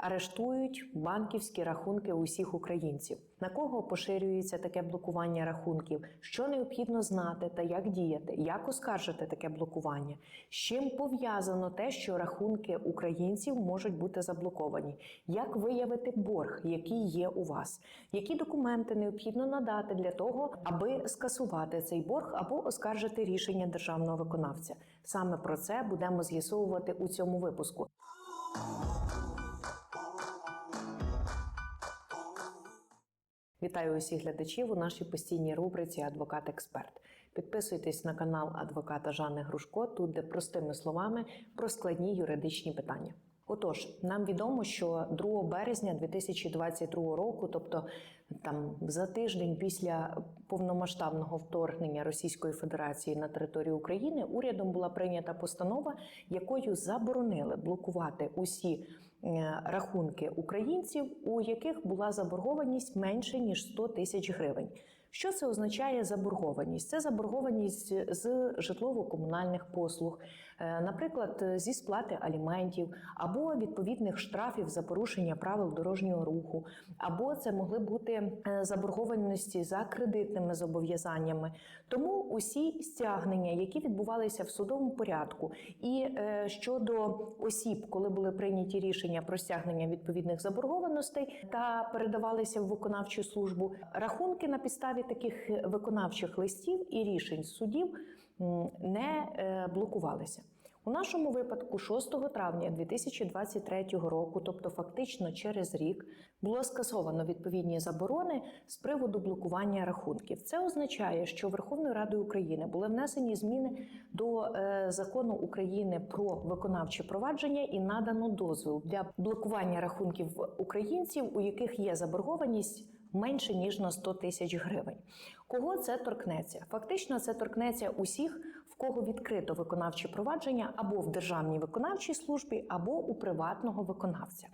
арештують банківські рахунки усіх українців. На кого поширюється таке блокування рахунків? Що необхідно знати та як діяти? Як оскаржити таке блокування? З чим пов'язано те, що рахунки українців можуть бути заблоковані? Як виявити борг, який є у вас? Які документи необхідно надати для того, аби скасувати цей борг або оскаржити рішення державного виконавця? Саме про це будемо з'ясовувати у цьому випуску. Вітаю усіх глядачів у нашій постійній рубриці Адвокат-експерт. Підписуйтесь на канал адвоката Жанни Грушко, тут де простими словами про складні юридичні питання. Отож, нам відомо, що 2 березня 2022 року, тобто там за тиждень після повномасштабного вторгнення Російської Федерації на територію України, урядом була прийнята постанова, якою заборонили блокувати усі рахунки українців, у яких була заборгованість менше ніж 100 тисяч гривень. Що це означає заборгованість? Це заборгованість з житлово-комунальних послуг, е, наприклад, зі сплати аліментів або відповідних штрафів за порушення правил дорожнього руху, або це могли бути е, заборгованості за кредитними зобов'язаннями. Тому усі стягнення, які відбувалися в судовому порядку, і е, щодо осіб, коли були прийняті рішення про стягнення відповідних заборгованостей та передавалися в виконавчу службу, рахунки на підставі таких виконавчих листів і рішень судів не е, блокувалися. У нашому випадку, 6 травня 2023 року, тобто фактично через рік, було скасовано відповідні заборони з приводу блокування рахунків. Це означає, що Верховною Радою України були внесені зміни до е, закону України про виконавче провадження і надано дозвіл для блокування рахунків українців, у яких є заборгованість менше ніж на 100 тисяч гривень. Кого це торкнеться? Фактично, це торкнеться усіх, в кого відкрито виконавче провадження або в державній виконавчій службі, або у приватного виконавця.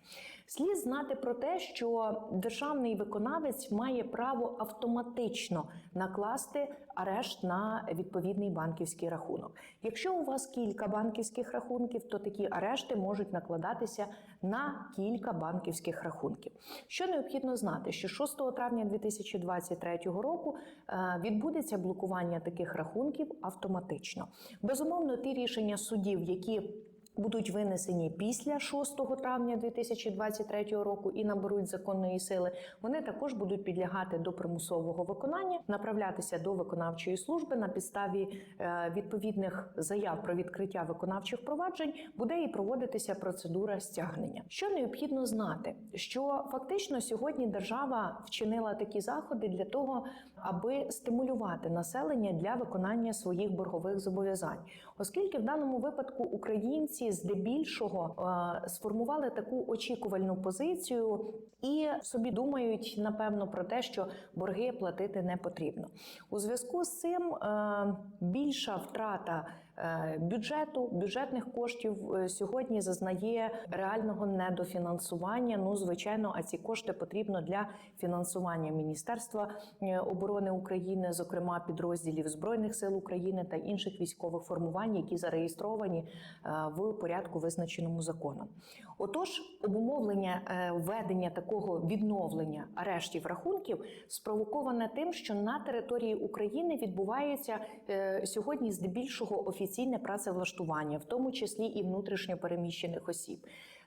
Слід знати про те, що державний виконавець має право автоматично накласти арешт на відповідний банківський рахунок. Якщо у вас кілька банківських рахунків, то такі арешти можуть накладатися на кілька банківських рахунків. Що необхідно знати, що 6 травня 2023 року е, відбудеться блокування таких рахунків автоматично. Безумовно, ті рішення судів, які Будуть винесені після 6 травня 2023 року і наберуть законної сили. Вони також будуть підлягати до примусового виконання, направлятися до виконавчої служби на підставі е, відповідних заяв про відкриття виконавчих проваджень. Буде і проводитися процедура стягнення. Що необхідно знати, що фактично сьогодні держава вчинила такі заходи для того, аби стимулювати населення для виконання своїх боргових зобов'язань, оскільки в даному випадку українці здебільшого е, сформували таку очікувальну позицію і собі думають напевно про те, що борги платити не потрібно. У зв'язку з цим е, більша втрата бюджету бюджетних коштів е, сьогодні зазнає реального недофінансування. Ну, звичайно, а ці кошти потрібно для фінансування Міністерства е, оборони України, зокрема підрозділів Збройних сил України та інших військових формувань, які зареєстровані е, в порядку, визначеному законом. Отож, обумовлення е, введення такого відновлення арештів рахунків спровоковане тим, що на території України відбувається е, сьогодні здебільшого офіційне працевлаштування, в тому числі і внутрішньо переміщених осіб.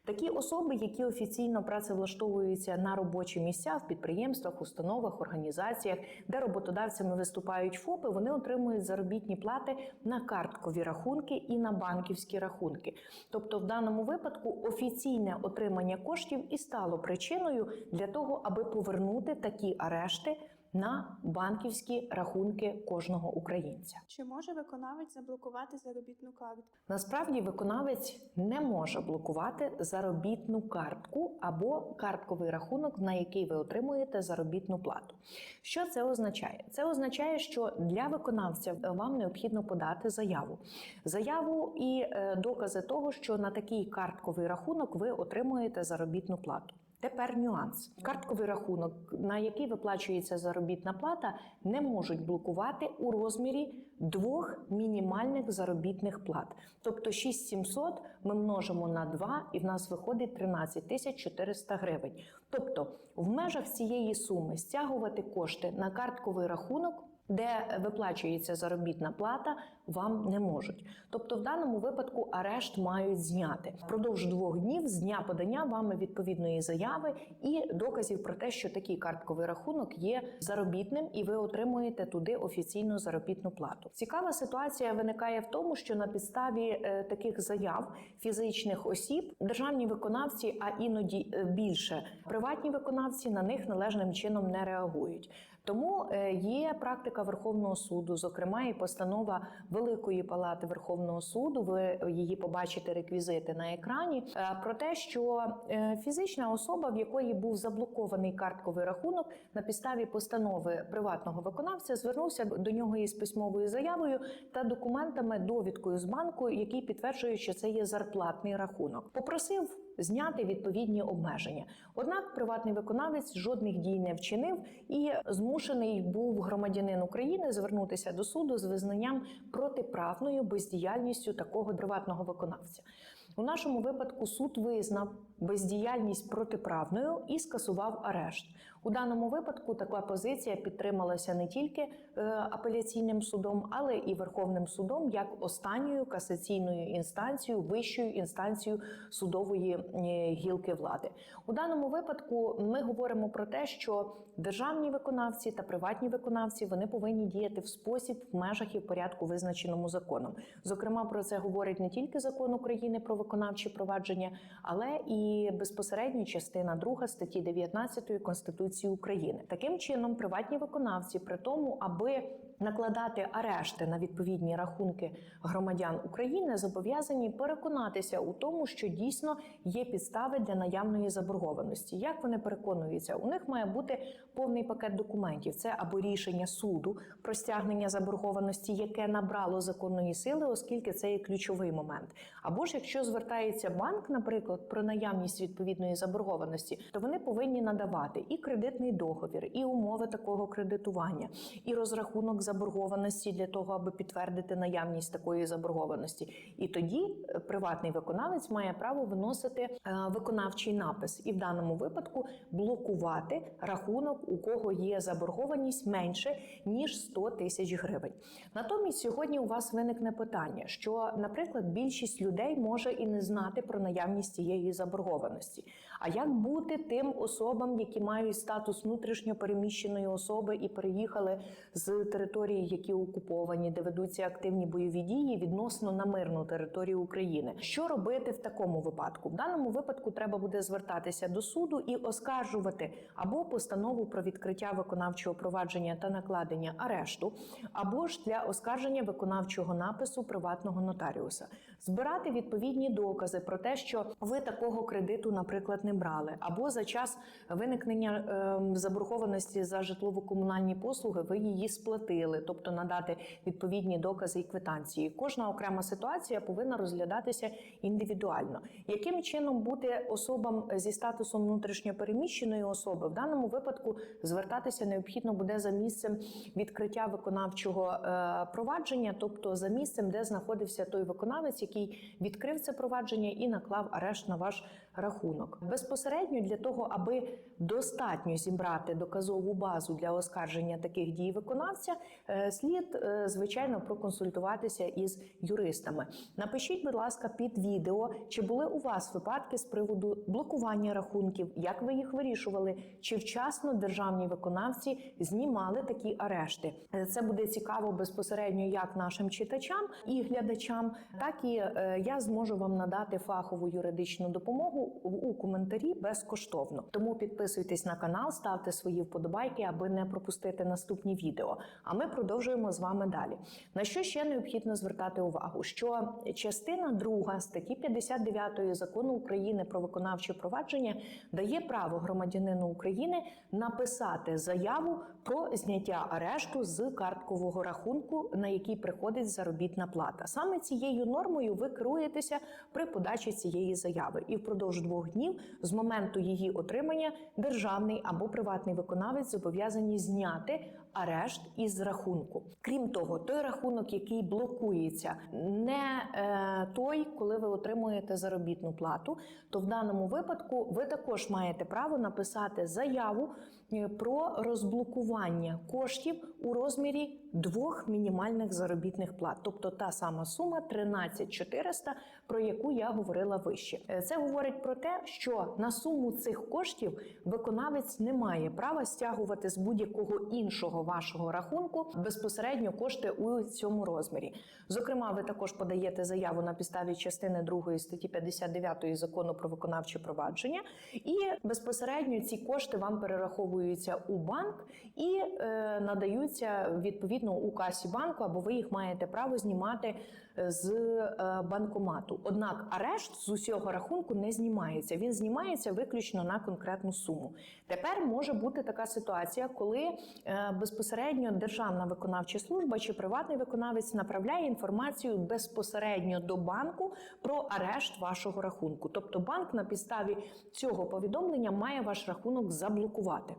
Такі особи, які офіційно працевлаштовуються на робочі місця в підприємствах, установах, організаціях, де роботодавцями виступають ФОПи, вони отримують заробітні плати на карткові рахунки і на банківські рахунки. Тобто, в даному випадку офіційне отримання коштів і стало причиною для того, аби повернути такі арешти на банківські рахунки кожного українця. Чи може виконавець заблокувати заробітну картку? Насправді виконавець не може блокувати заробітну картку або картковий рахунок, на який ви отримуєте заробітну плату. Що це означає? Це означає, що для виконавця вам необхідно подати заяву. Заяву і е, докази того, що на такий картковий рахунок ви отримуєте заробітну плату. Тепер нюанс. Картковий рахунок, на який виплачується заробітна плата, не можуть блокувати у розмірі двох мінімальних заробітних плат. Тобто 6700 ми множимо на 2 і в нас виходить 13 тисяч 400 гривень. Тобто в межах цієї суми стягувати кошти на картковий рахунок де виплачується заробітна плата, вам не можуть. Тобто, в даному випадку арешт мають зняти впродовж двох днів з дня подання вами відповідної заяви і доказів про те, що такий картковий рахунок є заробітним, і ви отримуєте туди офіційну заробітну плату. Цікава ситуація виникає в тому, що на підставі е, таких заяв фізичних осіб державні виконавці, а іноді е, більше приватні виконавці на них належним чином не реагують. Тому е, є практика Верховного суду, зокрема і постанова Великої палати Верховного суду. Ви її побачите реквізити на екрані. е, Про те, що е, фізична особа, в якої був заблокований картковий рахунок, на підставі постанови приватного виконавця звернувся до нього із письмовою заявою та документами, довідкою з банку, який підтверджує, що це є зарплатний рахунок. Попросив зняти відповідні обмеження. Однак приватний виконавець жодних дій не вчинив і змушений був громадянин України звернутися до суду з визнанням протиправною бездіяльністю такого приватного виконавця. У нашому випадку суд визнав бездіяльність протиправною і скасував арешт. У даному випадку така позиція підтрималася не тільки е, апеляційним судом, але і Верховним судом як останньою касаційною інстанцією, вищою інстанцією судової е, гілки влади. У даному випадку ми говоримо про те, що державні виконавці та приватні виконавці вони повинні діяти в спосіб в межах і в порядку, визначеному законом. Зокрема, про це говорить не тільки закон України про виконавчі провадження, але і безпосередньо частина 2 статті 19 Конституції України. Таким чином, приватні виконавці, при тому, аби накладати арешти на відповідні рахунки громадян України, зобов'язані переконатися у тому, що дійсно є підстави для наявної заборгованості. Як вони переконуються, у них має бути повний пакет документів. Це або рішення суду про стягнення заборгованості, яке набрало законної сили, оскільки це є ключовий момент. Або ж якщо звертається банк, наприклад, про наявність відповідної заборгованості, то вони повинні надавати і кредитний договір, і умови такого кредитування, і розрахунок заборгованості для того, аби підтвердити наявність такої заборгованості. І тоді е, приватний виконавець має право виносити е, виконавчий напис, і в даному випадку блокувати рахунок, у кого є заборгованість менше ніж 100 тисяч гривень. Натомість сьогодні у вас виникне питання, що, наприклад, більшість людей може і не знати про наявність цієї заборгованості. А як бути тим особам, які мають статус внутрішньо переміщеної особи і переїхали з території, які окуповані, де ведуться активні бойові дії відносно на мирну територію України? Що робити в такому випадку? В даному випадку треба буде звертатися до суду і оскаржувати або постанову про відкриття виконавчого провадження та накладення арешту, або ж для оскарження виконавчого напису приватного нотаріуса, збирати відповідні докази про те, що ви такого кредиту, наприклад, не брали, або за час виникнення е, заборгованості за житлово-комунальні послуги ви її сплатили, тобто надати відповідні докази і квитанції. Кожна окрема ситуація повинна розглядатися індивідуально. Яким чином бути особам зі статусом внутрішньопереміщеної особи в даному випадку звертатися необхідно буде за місцем відкриття виконавчого е, провадження, тобто за місцем, де знаходився той виконавець, який відкрив це провадження і наклав арешт на ваш рахунок. Безпосередньо для того, аби достатньо зібрати доказову базу для оскарження таких дій виконавця, е, слід е, звичайно проконсультуватися із юристами. Напишіть, будь ласка, під відео, чи були у вас випадки з приводу блокування рахунків, як ви їх вирішували, чи вчасно державні виконавці знімали такі арешти. Е, Це буде цікаво безпосередньо як нашим читачам і глядачам, так і я зможу вам надати фахову юридичну допомогу у коментарі безкоштовно. Тому підписуйтесь на канал, ставте свої вподобайки, аби не пропустити наступні відео. А ми продовжуємо з вами далі. На що ще необхідно звертати увагу? Що частина 2 статті 59 закону України про виконавче провадження дає право громадянину України написати заяву про зняття арешту з карткового рахунку, на який приходить заробітна плата. Саме цією нормою ви керуєтеся при подачі цієї заяви, і впродовж упродовж двох днів з моменту її отримання державний або приватний виконавець зобов'язані зняти арешт із рахунку. Крім того, той рахунок, який блокується, не е, той, коли ви отримуєте заробітну плату, то в даному випадку ви також маєте право написати заяву е, про розблокування коштів у розмірі двох мінімальних заробітних плат, тобто та сама сума 13 400, про яку я говорила вище. Е, Це говорить про те, що на суму цих коштів виконавець не має права стягувати з будь-якого іншого вашого рахунку безпосередньо кошти у цьому розмірі. Зокрема, ви також подаєте заяву на підставі частини 2 статті 59 закону про виконавче провадження, і безпосередньо ці кошти вам перераховуються у банк і е, надаються відповідно у касі банку, або ви їх маєте право знімати е, з е, банкомату. Однак арешт з усього рахунку не знімається. Він знімається виключно на конкретну суму. Тепер може бути така ситуація, коли е, безпосередньо державна виконавча служба чи приватний виконавець направляє інформацію безпосередньо до банку про арешт вашого рахунку. Тобто банк на підставі цього повідомлення має ваш рахунок заблокувати.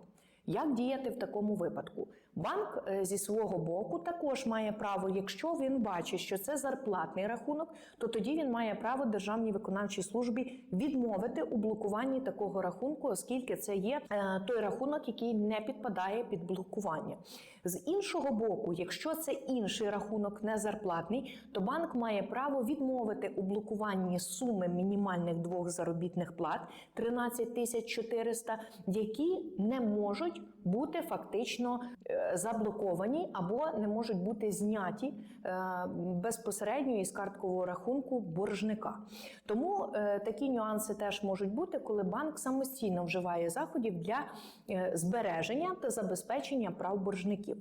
Як діяти в такому випадку? Банк е, зі свого боку також має право, якщо він бачить, що це зарплатний рахунок, то тоді він має право державній виконавчій службі відмовити у блокуванні такого рахунку, оскільки це є е, той рахунок, який не підпадає під блокування. З іншого боку, якщо це інший рахунок, не зарплатний, то банк має право відмовити у блокуванні суми мінімальних двох заробітних плат 13 тисяч 400, які не можуть бути фактично е, заблоковані або не можуть бути зняті е, безпосередньо із карткового рахунку боржника. Тому е, такі нюанси теж можуть бути, коли банк самостійно вживає заходів для збереження та забезпечення прав боржників.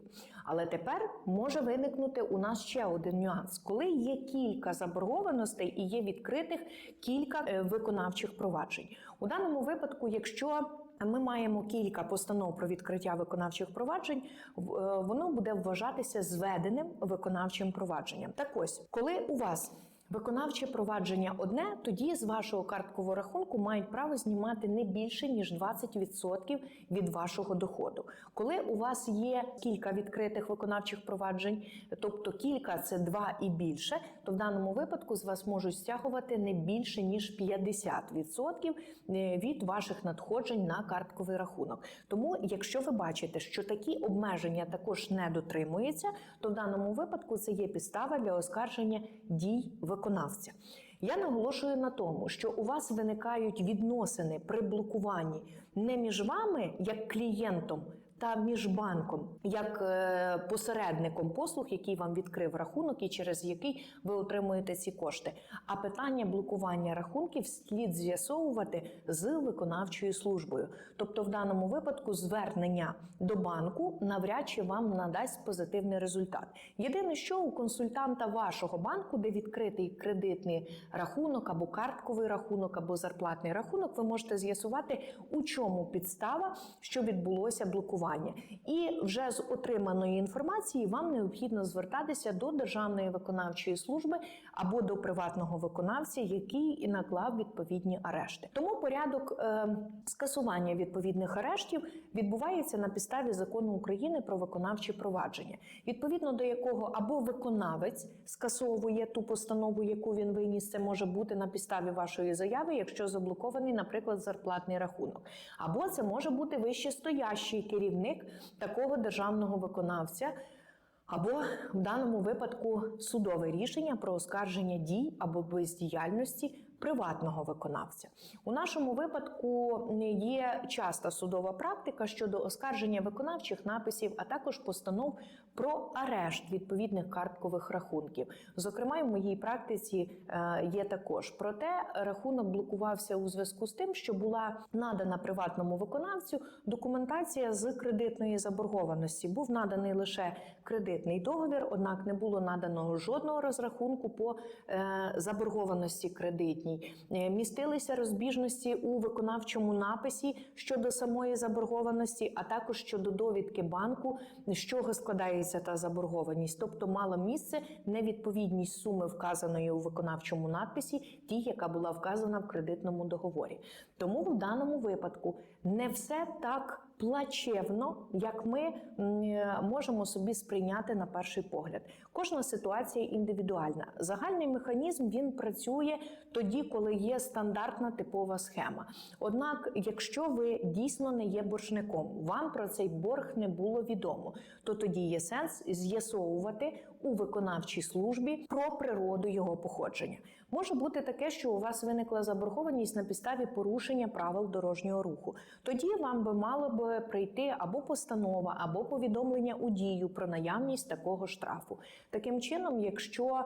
Але тепер може виникнути у нас ще один нюанс, коли є кілька заборгованостей і є відкритих кілька виконавчих проваджень. У даному випадку, якщо ми маємо кілька постанов про відкриття виконавчих проваджень. е, Воно буде вважатися зведеним виконавчим провадженням. Так ось, коли у вас виконавче провадження одне, тоді з вашого карткового рахунку мають право знімати не більше ніж 20% від вашого доходу. Коли у вас є кілька відкритих виконавчих проваджень, тобто кілька це два і більше, то в даному випадку з вас можуть стягувати не більше ніж 50% е, від ваших надходжень на картковий рахунок. Тому, якщо ви бачите, що такі обмеження також не дотримуються, то в даному випадку це є підстава для оскарження дій виконавця. Я наголошую на тому, що у вас виникають відносини при блокуванні не між вами як клієнтом. Та між банком як е, посередником послуг, який вам відкрив рахунок і через який ви отримуєте ці кошти. А питання блокування рахунків слід з'ясовувати з виконавчою службою. Тобто, в даному випадку звернення до банку навряд чи вам надасть позитивний результат. Єдине, що у консультанта вашого банку, де відкритий кредитний рахунок або картковий рахунок, або зарплатний рахунок, ви можете з'ясувати, у чому підстава, що відбулося блокування. І вже з отриманої інформації вам необхідно звертатися до Державної виконавчої служби або до приватного виконавця, який і наклав відповідні арешти. Тому порядок е, скасування відповідних арештів відбувається на підставі закону України про виконавче провадження, відповідно до якого або виконавець скасовує ту постанову, яку він виніс. Це може бути на підставі вашої заяви, якщо заблокований, наприклад, зарплатний рахунок, або це може бути вищестоящий керівник такого державного виконавця. Або в даному випадку судове рішення про оскарження дій або бездіяльності приватного виконавця. У нашому випадку є часта судова практика щодо оскарження виконавчих написів, а також постанов про арешт відповідних карткових рахунків. Зокрема, в моїй практиці е, є також. Проте рахунок блокувався у зв'язку з тим, що була надана приватному виконавцю документація з кредитної заборгованості. Був наданий лише кредитний договір, однак не було надано жодного розрахунку по е, заборгованості кредитній. Відсутній. Е, Містилися розбіжності у виконавчому написі щодо самої заборгованості, а також щодо довідки банку, з чого складається та заборгованість. Тобто мала місце невідповідність суми, вказаної у виконавчому надписі, тій, яка була вказана в кредитному договорі. Тому в даному випадку не все так плачевно, як ми можемо собі сприйняти на перший погляд. Кожна ситуація індивідуальна. Загальний механізм він працює тоді, коли є стандартна типова схема. Однак, якщо ви дійсно не є боржником, вам про цей борг не було відомо, то тоді є сенс з'ясовувати у виконавчій службі про природу його походження. Може бути таке, що у вас виникла заборгованість на підставі порушення правил дорожнього руху. Тоді вам би мало би прийти або постанова, або повідомлення у дію про наявність такого штрафу. Таким чином, якщо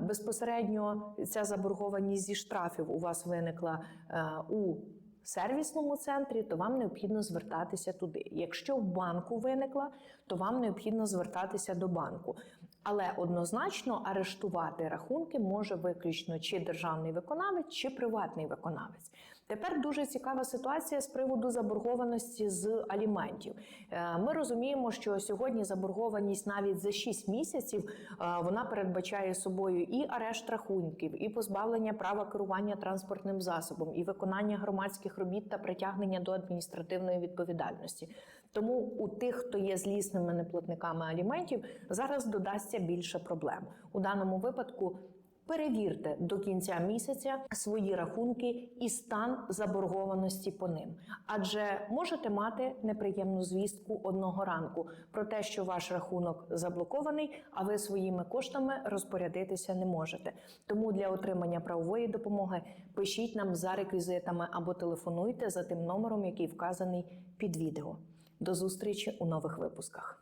безпосередньо ця заборгованість зі штрафів у вас виникла е, у сервісному центрі, то вам необхідно звертатися туди. Якщо в банку виникла, то вам необхідно звертатися до банку. Але однозначно арештувати рахунки може виключно чи державний виконавець, чи приватний виконавець. Тепер дуже цікава ситуація з приводу заборгованості з аліментів. Е, Ми розуміємо, що сьогодні заборгованість навіть за 6 місяців е, вона передбачає собою і арешт рахунків, і позбавлення права керування транспортним засобом, і виконання громадських робіт та притягнення до адміністративної відповідальності. Тому у тих, хто є злісними неплатниками аліментів, зараз додасться більше проблем. У даному випадку перевірте до кінця місяця свої рахунки і стан заборгованості по ним. Адже можете мати неприємну звістку одного ранку про те, що ваш рахунок заблокований, а ви своїми коштами розпорядитися не можете. Тому для отримання правової допомоги пишіть нам за реквізитами або телефонуйте за тим номером, який вказаний під відео. До зустрічі у нових випусках.